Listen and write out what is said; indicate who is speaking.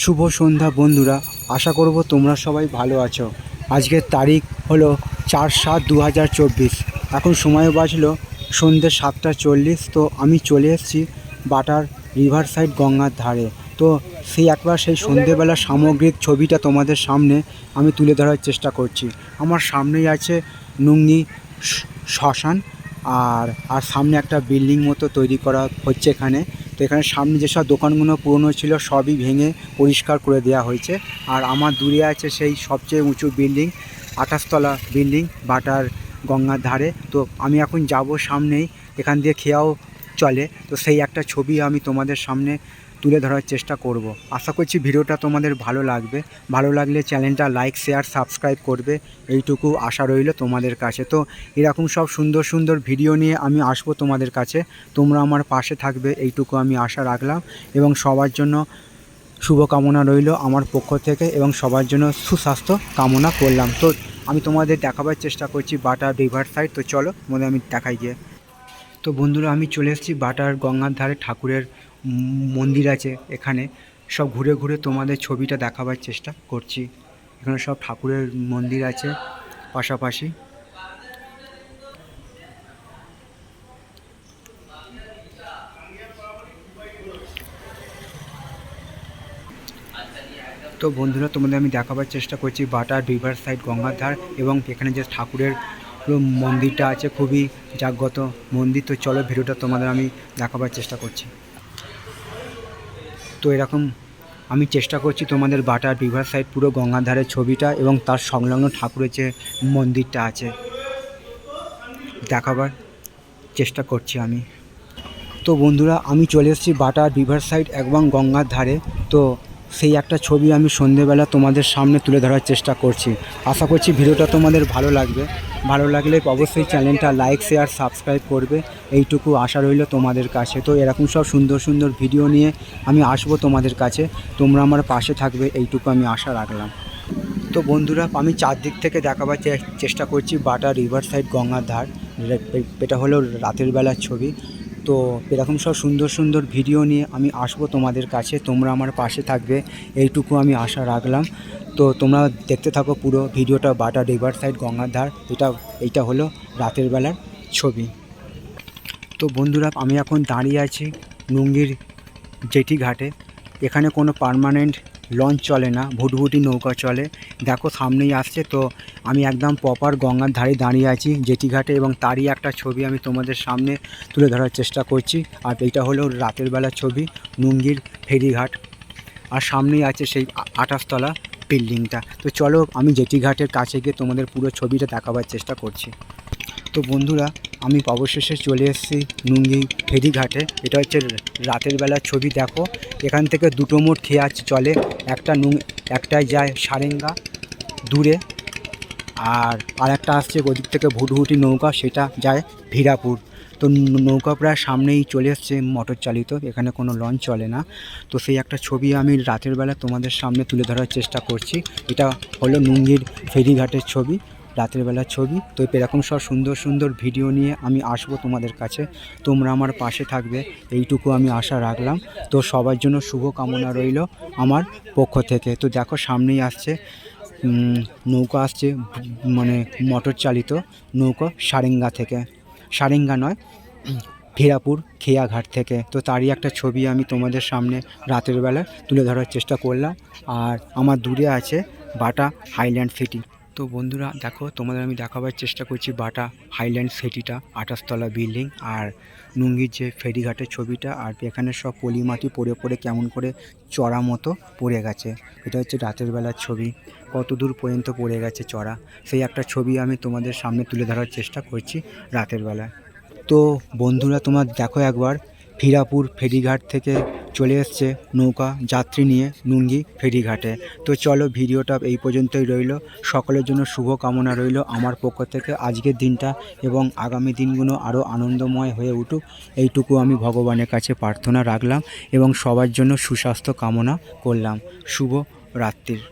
Speaker 1: শুভ সন্ধ্যা বন্ধুরা, আশা করব তোমরা সবাই ভালো আছো। আজকের তারিখ হলো চার সাত দু হাজার চব্বিশ। এখন সময় বাজলো সন্ধ্যে সাতটা চল্লিশ, তো আমি চলে এসেছি বাটার রিভার সাইড গঙ্গার ধারে। তো সেই একবার সেই সন্ধেবেলা সামগ্রিক ছবিটা তোমাদের সামনে আমি তুলে ধরার চেষ্টা করছি। আমার সামনেই আছে নুঙ্গি শ্মশান, আর আর সামনে একটা বিল্ডিং মতো তৈরি করা হচ্ছে এখানে। এখানে সামনে যেসব দোকানগুলো পুরনো ছিল, সবই ভেঙে পরিষ্কার করে দেওয়া হয়েছে। আর আমার দূরে আছে সেই সবচেয়ে উঁচু বিল্ডিং, আঠাশতলা বিল্ডিং, বাটার গঙ্গার ধারে। তো আমি এখন যাব সামনেই, এখান দিয়ে খেয়াও চলে। তো সেই একটা ছবি আমি তোমাদের সামনে তুলে ধরার চেষ্টা করব। আশা করছি ভিডিওটা তোমাদের ভালো লাগবে। ভালো লাগলে চ্যানেলটা লাইক, শেয়ার, সাবস্ক্রাইব করবে। এইটুকু আশা রইল তোমাদের কাছে। তো এরকম সব সুন্দর সুন্দর ভিডিও নিয়ে আমি আসব তোমাদের কাছে। তোমরা আমার পাশে থাকবে, এইটুকু আমি আশা রাখলাম। এবং সবার জন্য শুভকামনা রইল আমার পক্ষ থেকে এবং সবার জন্য সুস্বাস্থ্য কামনা করলাম। তো আমি তোমাদের দেখাবার চেষ্টা করছি বাটার রিভার সাইড। তো চলো মনে আমি দেখাই গিয়ে। তো বন্ধুরা, আমি চলে এসেছি বাটার গঙ্গার ধারে ঠাকুরের মন্দির আছে এখানে। সব ঘুরে ঘুরে তোমাদের ছবিটা দেখাবার চেষ্টা করছি। এখানে সব ঠাকুরের মন্দির আছে পাশাপাশি। তো বন্ধুরা, তোমাদের আমি দেখাবার চেষ্টা করছি বাটার রিভার সাইড গঙ্গার ধার এবং এখানে যে ঠাকুরের মন্দিরটা আছে, খুবই জাগ্রত মন্দির। তো চলো ভিডিওটা তোমাদের আমি দেখাবার চেষ্টা করছি। তো এরকম আমি চেষ্টা করছি তোমাদের বাটার রিভার সাইড পুরো গঙ্গার ধারের ছবিটা এবং তার সংলগ্ন ঠাকুরের যে মন্দিরটা আছে, দেখাবার চেষ্টা করছি আমি। তো বন্ধুরা, আমি চলে এসেছি বাটার রিভার সাইড এবং গঙ্গার ধারে তো সেই একটা ছবি আমি সন্ধেবেলা তোমাদের সামনে তুলে ধরার চেষ্টা করছি। আশা করছি ভিডিওটা তোমাদের ভালো লাগবে। ভালো লাগলে অবশ্যই চ্যানেলটা লাইক শেয়ার সাবস্ক্রাইব করবে। এইটুকু আশা রইল তোমাদের কাছে। তো এরকম সব সুন্দর সুন্দর ভিডিও নিয়ে আমি আসব তোমাদের কাছে। তোমরা আমার পাশে থাকবে, এইটুকু আমি আশা রাখলাম। তো বন্ধুরা, আমি চারদিক থেকে দেখাবার চেষ্টা করছি বাটা রিভার সাইড গঙ্গার ধার। এটা হলো রাতের বেলার ছবি। তো এরকম সব সুন্দর সুন্দর ভিডিও নিয়ে আমি আসব তোমাদের কাছে। তোমরা আমার পাশে থাকবে। এইটুকু আমি আশা রাখলাম। তো তোমরা দেখতে থাকো পুরো ভিডিওটা বাটা রিভার সাইড গঙ্গার ধার এটা, এইটা হলো রাতের বেলার ছবি। তো বন্ধুরা, আমি এখন দাঁড়িয়ে আছি নুঙ্গির জেটি ঘাটে। এখানে কোনো পার্মানেন্ট লঞ্চ চলে না, ভুটভুটি নৌকা চলে। দেখো, সামনেই আসছে তো আমি একদম প্রপার গঙ্গার ধারে দাঁড়িয়ে আছি জেটি ঘাটে এবং তারই একটা ছবি আমি তোমাদের সামনে তুলে ধরার চেষ্টা করছি। আর এইটা হলো রাতের বেলার ছবি নুঙ্গির ফেরিঘাট। আর সামনেই আছে সেই আ- আঠাশতলা বিল্ডিংটা তো চলো, আমি জেটি ঘাটের কাছে গিয়ে তোমাদের পুরো ছবিটা দেখাবার চেষ্টা করছি। তো বন্ধুরা, আমি অবশেষে চলে এসেছি নুঙ্গি ফেরিঘাটে। এটা হচ্ছে রাতের বেলার ছবি, দেখো। এখান থেকে দুটো মোট খেয়ে চলে। একটা নুং, একটাই যায় সারেঙ্গা দূরে, আর আর একটা আসছে ওদিক থেকে ভুটভুটি নৌকা, সেটা যায় ভিরাপুর। তো নৌকা প্রায় সামনেই চলে এসছে মোটর চালিত, এখানে কোনো লঞ্চ চলে না। তো সেই একটা ছবি আমি রাতের বেলা তোমাদের সামনে তুলে ধরার চেষ্টা করছি। এটা হলো নুঙ্গির ফেরিঘাটের ছবি। রাতের বেলার ছবি। তো এরকম সব সুন্দর সুন্দর ভিডিও নিয়ে আমি আসব তোমাদের কাছে। তোমরা আমার পাশে থাকবে। এইটুকু আমি আশা রাখলাম। তো সবার জন্য শুভ কামনা রইল আমার পক্ষ থেকে। তো দেখো সামনেই আসছে নৌকা আসছে মানে মোটর চালিত নৌকা সারেঙ্গা থেকে। সারেঙ্গা নয়, ভীরাপুর খেয়াঘাট থেকে। তো তারই একটা ছবি আমি তোমাদের সামনে রাতের বেলা তুলে ধরার চেষ্টা করলাম। আর আমার দূরে আছে বাটা হাইল্যান্ড সিটি। তো বন্ধুরা, দেখো, তোমাদের আমি দেখাবার চেষ্টা করছি বাটা হাইল্যান্ড সিটিটা আঠাশতলা বিল্ডিং আর নুঙ্গির যে ফেরিঘাটের ছবিটা আর এখানে সব পলি মাটি পড়ে পড়ে কেমন করে চড়া মতো পড়ে গেছে। এটা হচ্ছে রাতের বেলার ছবি, কত দূর পর্যন্ত পড়ে গেছে চড়া। সেই একটা ছবি আমি তোমাদের সামনে তুলে ধরার চেষ্টা করছি রাতের বেলায়। তো বন্ধুরা, তোমার দেখো একবার ফিরাপুর ফেরিঘাট থেকে চলে এসছে নৌকা যাত্রী নিয়ে নুঙ্গি ফেরিঘাটে। তো চলো ভিডিওটা এই পর্যন্তই রইল। সকলের জন্য শুভ কামনা রইল আমার পক্ষ থেকে। আজকের দিনটা এবং আগামী দিনগুলো আরও আনন্দময় হয়ে উঠুক। এইটুকু আমি ভগবানের কাছে প্রার্থনা রাখলাম এবং সবার জন্য সুস্বাস্থ্য কামনা করলাম। শুভ রাত্রির